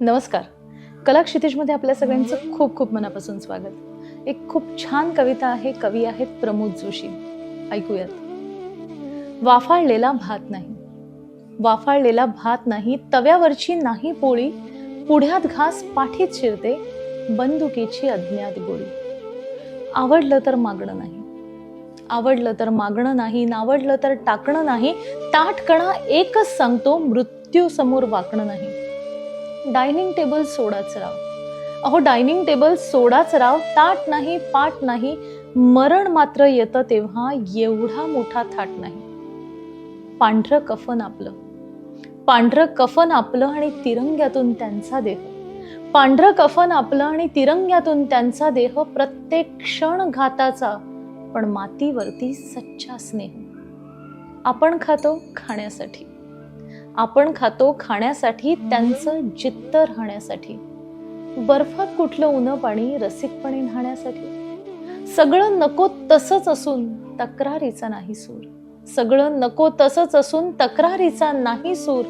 नमस्कार. कला क्षितिजमध्ये आपल्या सगळ्यांचं खूप खूप मनापासून स्वागत. एक खूप छान कविता आहे कवी आहेत प्रमोद जोशी. ऐकूयात. वाफाळलेला भात नाही. वाफाळलेला भात नाही तव्यावरची नाही पोळी पुढ्यात घास पाठीत शिरते बंदुकीची अज्ञात गोळी. आवडलं तर मागणं नाही. आवडलं तर मागणं नाही नावडलं तर टाकणं नाही ताटकणा एकच सांगतो मृत्यू समोर वाकणं नाही. डायनिंग टेबल सोडाच राव. अहो डायनिंग टेबल सोडाच राव. ताट नाही पाट नाही. मरण मात्र येतं तेव्हा एवढा मोठा थाट नाही. पांढरं कफन आपलं. पांढरं कफन आपलं आणि तिरंग्यातून त्यांचा देह. पांढरं कफन आपलं आणि तिरंग्यातून त्यांचा देह प्रत्येक क्षण घाताचा पण मातीवरती सच्चा स्नेह. आपण खातो खाण्यासाठी. आपण खातो खाण्यासाठी त्यांचं जित्त राहण्यासाठी. बर्फात कुठलं उन्ह पाणी रसिकपणे न्हाण्यासाठी? सगळं नको तसंच असून तक्रारीचा नाही सूर. सगळं नको तसंच असून तक्रारीचा नाही सूर.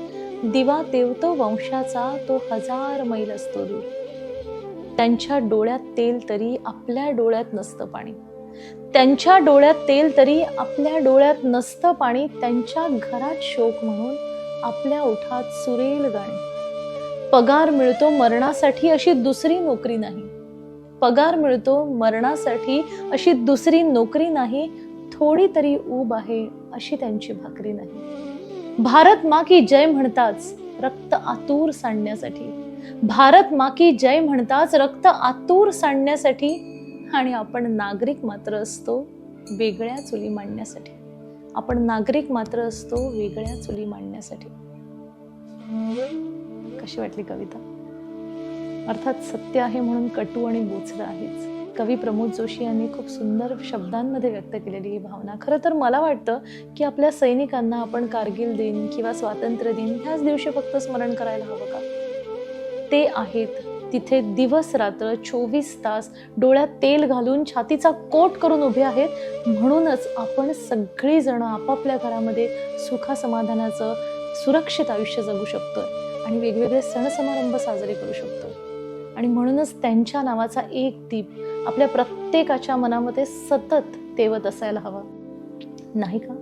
दिवा देवतो वंशाचा तो हजार मैल असतो दूर. त्यांच्या डोळ्यात तेल तरी आपल्या डोळ्यात नसतं पाणी. त्यांच्या डोळ्यात तेल तरी आपल्या डोळ्यात नसतं पाणी. त्यांच्या घरात शोक म्हणून आपल्या ओठात सुरेल गाणे. पगार मिळतो मरणासाठी अशी दुसरी नोकरी नाही. पगार मिळतो मरणासाठी अशी दुसरी नोकरी नाही. थोडी तरी ऊब आहे अशी त्यांची भाकरी नाही. भारत मा की जय म्हणताच रक्त आतूर सांडण्यासाठी. भारत मा की जय म्हणताच रक्त आतूर सांडण्यासाठी. आणि आपण नागरिक मात्र असतो वेगळ्या चुली मांडण्यासाठी. आपण नागरिक मात्र असतो वेगळ्या चुली मांडण्यासाठी. कशी वाटली कविता? अर्थात सत्य आहे म्हणून कटू आणि बोचलं आहेच. कवी प्रमोद जोशी यांनी खूप सुंदर शब्दांमध्ये व्यक्त केलेली ही भावना. खरं तर मला वाटतं की आपल्या सैनिकांना आपण कारगिल दिन किंवा स्वातंत्र्य दिन ह्याच दिवशी फक्त स्मरण करायला हवं का? ते आहेत तिथे दिवस रात्र चोवीस तास डोळ्यात तेल घालून छातीचा कोट करून उभे आहेत. म्हणूनच आपण सगळीजणं आपापल्या घरामध्ये सुखासमाधानाचं सुरक्षित आयुष्य जगू शकतोय आणि वेगवेगळे सण समारंभ साजरे करू शकतो आणि म्हणूनच त्यांच्या नावाचा एक दीप आपल्या प्रत्येकाच्या मनामध्ये सतत तेवत असायला हवा. नाही का?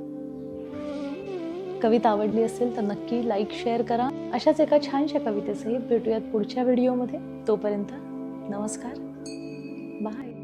कविता आवडली असेल तर नक्की लाईक शेअर करा. अशाच एका छानशा कवितेसही भेटूयात पुढच्या व्हिडिओमध्ये तोपर्यंत नमस्कार. बाय.